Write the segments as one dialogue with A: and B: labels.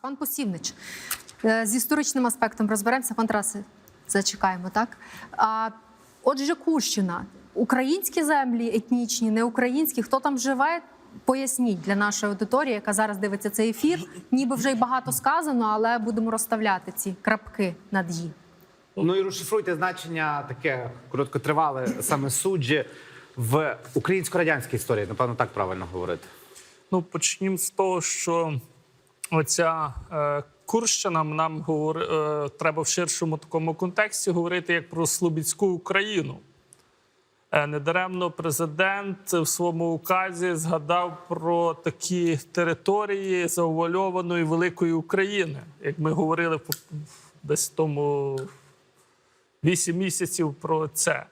A: Пан Посівнич, е, з історичним аспектом розберемося. Пан Тарасе, зачекаємо, так? А, отже, Курщина. Українські землі етнічні, не українські. Хто там живе? Поясніть для нашої аудиторії, яка зараз дивиться цей ефір. Ніби вже й багато сказано, але будемо розставляти ці крапки над «і».
B: Ну і розшифруйте значення таке короткотривале саме суджі в українсько-радянській історії. Напевно, так правильно говорити.
C: Ну, почнімо з того, що оця е, Курщина нам говори, е, треба в ширшому такому контексті говорити як про Слобідську Україну. Е, недаремно президент в своєму указі згадав про такі території заувальованої великої України, як ми говорили десь тому 8 місяців про це.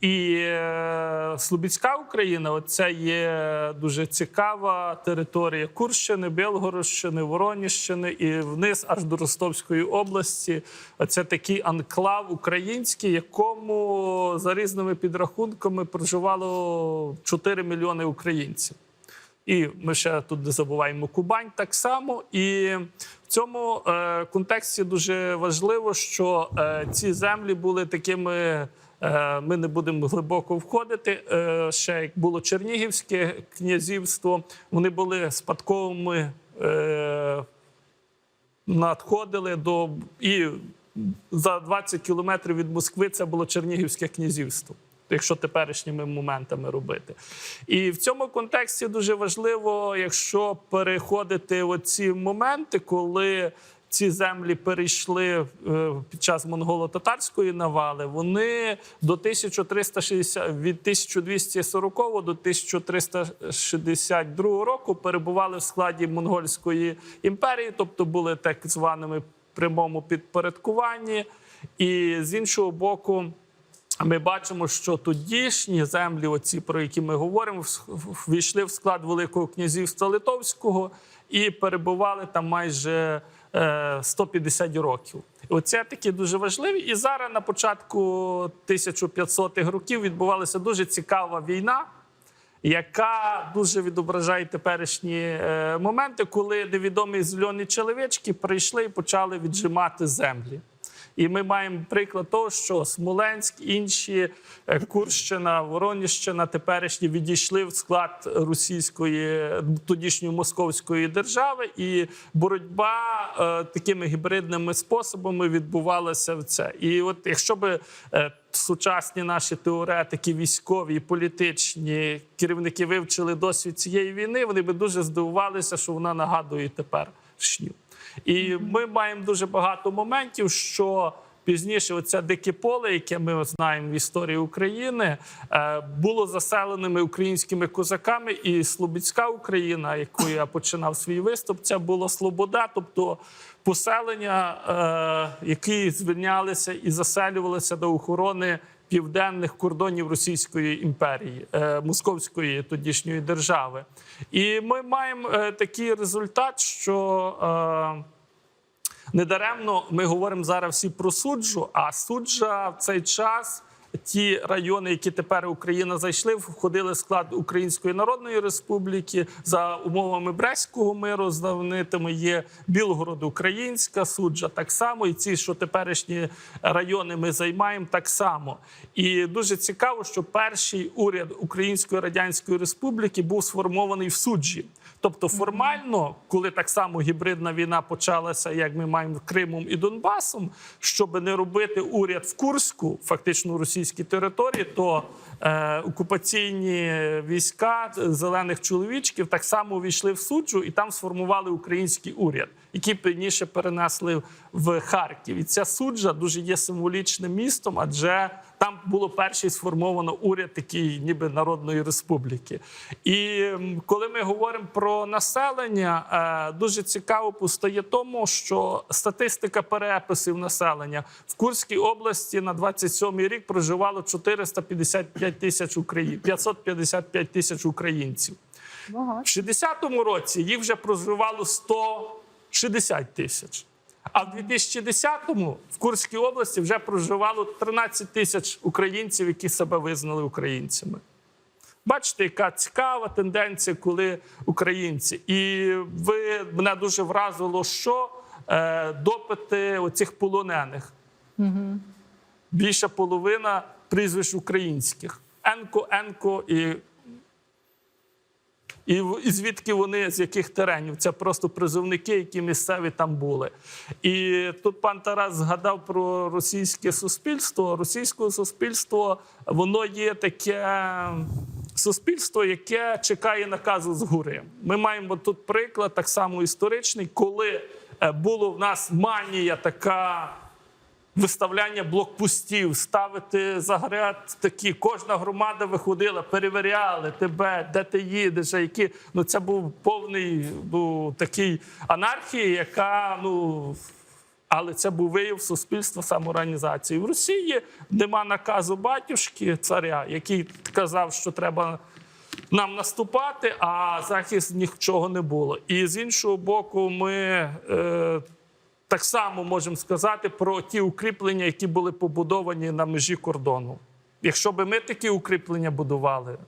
C: І е, Слобідська Україна це є дуже цікава територія Курщини, Білгородщини, Вороніщини і вниз аж до Ростовської області. Це такий анклав український, якому за різними підрахунками проживало 4 мільйони українців. І ми ще тут не забуваємо Кубань так само. І в цьому е, контексті дуже важливо, що е, ці землі були такими. Е, Ми не будемо глибоко входити. Е, Ще як було Чернігівське князівство, вони були спадковими, е, надходили до і за 20 кілометрів від Москви це було Чернігівське князівство. Якщо теперішніми моментами робити, і в цьому контексті дуже важливо, якщо переходити оці моменти, коли ці землі перейшли е, під час монголо-татарської навали, вони до 1360, від 1240 до 1362 року перебували в складі монгольської імперії, тобто були так званими прямому підпорядкуванні, і з іншого боку. Ми бачимо, що тодішні землі, оці про які ми говоримо, ввійшли в склад Великого князівства Литовського і перебували там майже 150 років. Оце такі дуже важливі. І зараз на початку 1500-х років відбувалася дуже цікава війна. Яка дуже відображає теперішні е, моменти, коли невідомі зльоні чоловічки прийшли і почали віджимати землі. І ми маємо приклад того, що Смоленськ, інші е, Курщина, Вороніщина теперішні відійшли в склад російської тодішньої московської держави, і боротьба е, такими гібридними способами відбувалася в це. І от якщо би е, сучасні наші теоретики, військові і політичні керівники вивчили досвід цієї війни, вони би дуже здивувалися, що вона нагадує теперішню. І ми маємо дуже багато моментів, що пізніше оце дике поле, яке ми знаємо в історії України, е, було заселеними українськими козаками, і Слобідська Україна, яку я починав свій виступ, це була Слобода, тобто поселення, е, які звільнялися і заселювалися до охорони. Південних кордонів Російської імперії, е, Московської тодішньої держави, і ми маємо е, такий результат, що е, недаремно ми говоримо зараз всі про суджу, а суджа в цей час. Ті райони, які тепер Україна зайшли, входили в склад Української Народної Республіки за умовами Брестського миру. Знаменитими є Білгород, Українська суджа, так само, і ці, що теперішні райони ми займаємо, так само. І дуже цікаво, що перший уряд Української Радянської Республіки був сформований в суджі. Тобто, формально, коли так само гібридна війна почалася, як ми маємо Кримом і Донбасом, щоб не робити уряд в Курську, фактично російській території, то е, окупаційні війська зелених чоловічків так само увійшли в суджу і там сформували український уряд, який пізніше перенесли в Харків. І ця суджа дуже є символічним містом, адже там було перший сформовано уряд такий, ніби народної республіки. І коли ми говоримо про населення, е, дуже цікаво постає тому, що статистика переписів населення в Курській області на 27-й рік проживало 455 тисяч українців, 555 тисяч українців. В 60-му році їх вже проживало 160 тисяч. А в 2010-му в Курській області вже проживало 13 тисяч українців, які себе визнали українцями. Бачите, яка цікава тенденція, коли українці. І ви мене дуже вразило, що е, допити оцих полонених. Більша половина прізвищ українських. Енко, Енко і і, і звідки вони, з яких теренів? Це просто призовники, які місцеві там були. І тут пан Тарас згадав про російське суспільство. Російське суспільство воно є таке суспільство, яке чекає наказу згори. Ми маємо тут приклад, так само історичний, коли е, було в нас манія така виставляння блокпостів, ставити заград такі. Кожна громада виходила, перевіряли тебе, де ти їдеш, а які. Ну це був повний ну, такий анархії, яка ну. Але це був вияв суспільства самоорганізації. В Росії нема наказу батюшки царя, який казав, що треба нам наступати, а захист нічого не було. І з іншого боку, ми е, так само можемо сказати про ті укріплення, які були побудовані на межі кордону. Якщо би ми такі укріплення будували,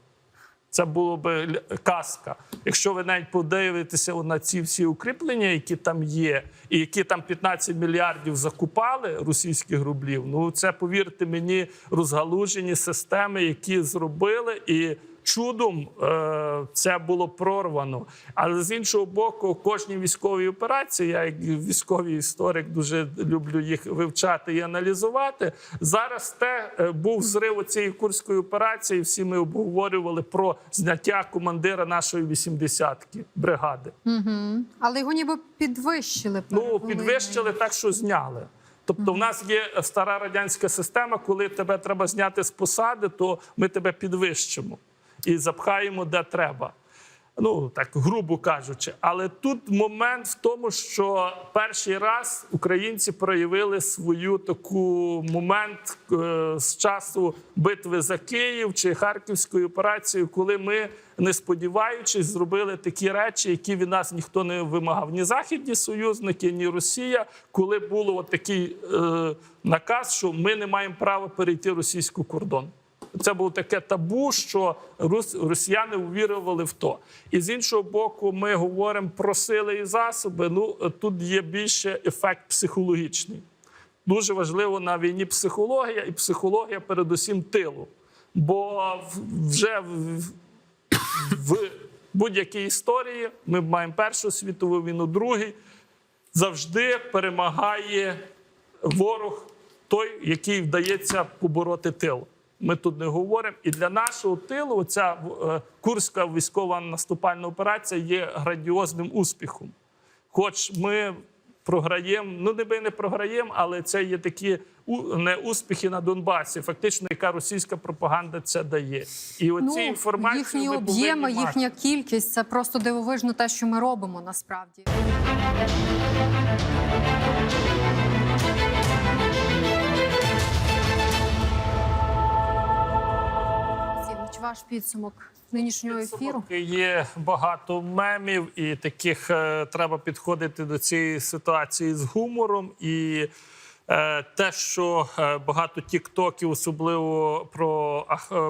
C: це було б казка. Якщо ви навіть подивитеся на ці всі укріплення, які там є, і які там 15 мільярдів закупали російських рублів, ну це повірте мені, розгалужені системи, які зробили і. Чудом е, це було прорвано. Але з іншого боку, кожній військовій операції, я як військовий історик дуже люблю їх вивчати і аналізувати. Зараз те е, був зрив цієї курської операції. Всі ми обговорювали про зняття командира нашої 80-ки бригади.
A: Але його ніби підвищили.
C: Ну підвищили так, що зняли. Тобто, в нас є стара радянська система, коли тебе треба зняти з посади, то ми тебе підвищимо і запхаємо де треба. Ну так грубо кажучи, але тут момент в тому, що перший раз українці проявили свою таку момент е, з часу битви за Київ чи Харківської операції, коли ми, не сподіваючись, зробили такі речі, які від нас ніхто не вимагав. Ні західні союзники, ні Росія, коли було такий е, наказ, що ми не маємо права перейти російський кордон. Це було таке табу, що росіяни увірували в то. І з іншого боку, ми говоримо про сили і засоби. Ну тут є більше ефект психологічний. Дуже важливо на війні психологія і психологія, передусім тилу. Бо вже в, в будь-якій історії ми маємо Першу світову війну, другий завжди перемагає ворог той, який вдається побороти тил. Ми тут не говоримо. І для нашого тилу оця е, курська військова наступальна операція є градіозним успіхом. Хоч ми програємо, ну ніби не програємо, але це є такі не успіхи на Донбасі, фактично, яка російська пропаганда це дає. І оці
A: Ну,
C: інформації
A: їхні
C: ми
A: об'єми,
C: мати.
A: їхня кількість це просто дивовижно те, що ми робимо насправді. Ваш підсумок нинішнього ефіру.
C: Є багато мемів, і таких е, треба підходити до цієї ситуації з гумором. І е, те, що е, багато тіктоків, особливо про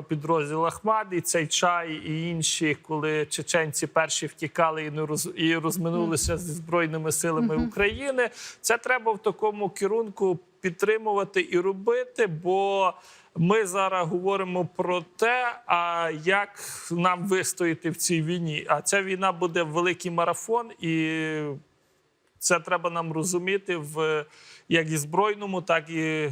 C: підрозділ Ахмад, і цей чай, і інші, коли чеченці перші втікали і не роз і розминулися зі збройними силами України. Це треба в такому керунку підтримувати і робити, бо ми зараз говоримо про те, а як нам вистояти в цій війні. А ця війна буде великий марафон, і це треба нам розуміти в як і збройному, так і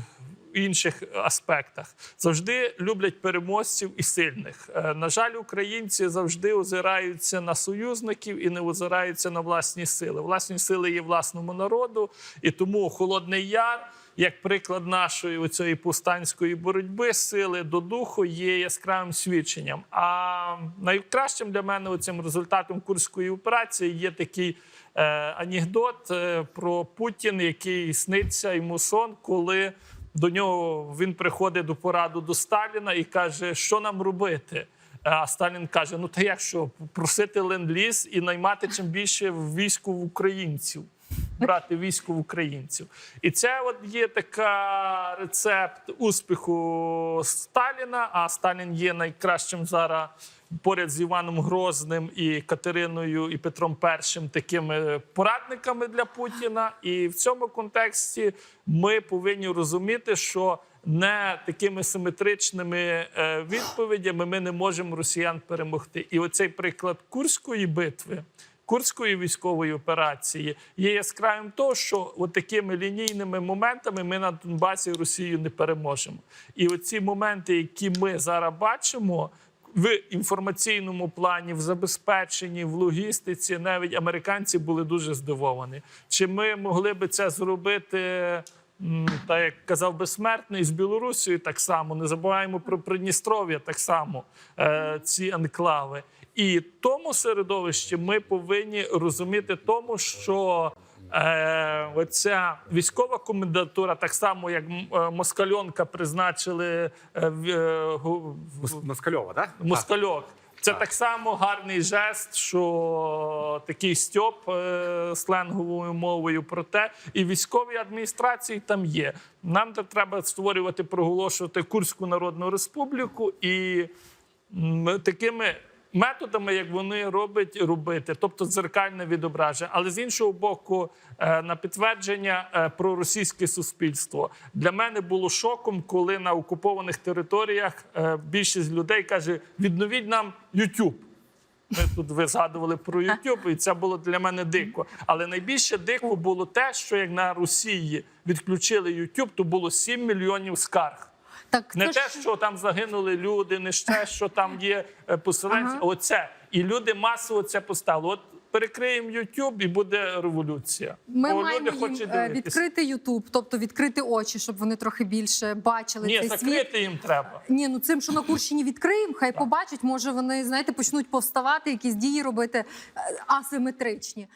C: в інших аспектах. Завжди люблять переможців і сильних. Е, На жаль, українці завжди озираються на союзників і не озираються на власні сили. Власні сили є власному народу, і тому Холодний Яр. Як приклад нашої оцієї повстанської боротьби, сили до духу є яскравим свідченням. А найкращим для мене оцим результатом курської операції є такий е, анекдот е, про Путін, який сниться йому сон, коли до нього він приходить до пораду до Сталіна і каже, що нам робити. А Сталін каже: Ну та як що, просити ленд-ліз і наймати чим більше війську в українців. Брати військо в українців. І це от є така рецепт успіху Сталіна. А Сталін є найкращим зараз поряд з Іваном Грозним і Катериною і Петром І такими порадниками для Путіна. І в цьому контексті ми повинні розуміти, що не такими симетричними е, відповідями ми не можемо росіян перемогти. І оцей приклад Курської битви. Курської військової операції є яскравим того, що от такими лінійними моментами ми на Донбасі Росію не переможемо. І оці моменти, які ми зараз бачимо в інформаційному плані, в забезпеченні, в логістиці, навіть американці були дуже здивовані. Чи ми могли би це зробити? М, Так як казав безсмертний з Білорусією, так само не забуваємо про Придністров'я, так само е, ці анклави. І тому середовищі ми повинні розуміти тому, що е, оця військова комендатура, так само як е, Москальонка призначили е, в, е,
B: Москальова, так?
C: Москальок. Це так само гарний жест, що такий стьоп е, сленговою мовою про те, і військові адміністрації там є. Нам треба створювати, проголошувати Курську Народну Республіку і м, такими методами, як вони роблять, робити, тобто дзеркальне відображення. Але з іншого боку, е, на підтвердження е, про російське суспільство для мене було шоком, коли на окупованих територіях е, більшість людей каже: відновіть нам YouTube. Ми тут ви згадували про YouTube, і це було для мене дико. Але найбільше дико було те, що як на Росії відключили YouTube, то було 7 мільйонів скарг.
A: Так,
C: Не
A: це
C: те,
A: ж-
C: що там загинули люди, не ще, що там є е, поселенці.
A: Ага.
C: Оце. І люди масово це поставили. От перекриємо YouTube і буде революція.
A: Ми
C: Бо
A: маємо
C: люди
A: їм е, відкрити Ютуб, тобто відкрити очі, щоб вони трохи більше бачили
C: Ні,
A: цей світ.
C: закрити їм треба.
A: Ні, ну цим, що на Курщині відкриємо, хай побачать, може вони знаєте, почнуть повставати, якісь дії робити е, асиметричні.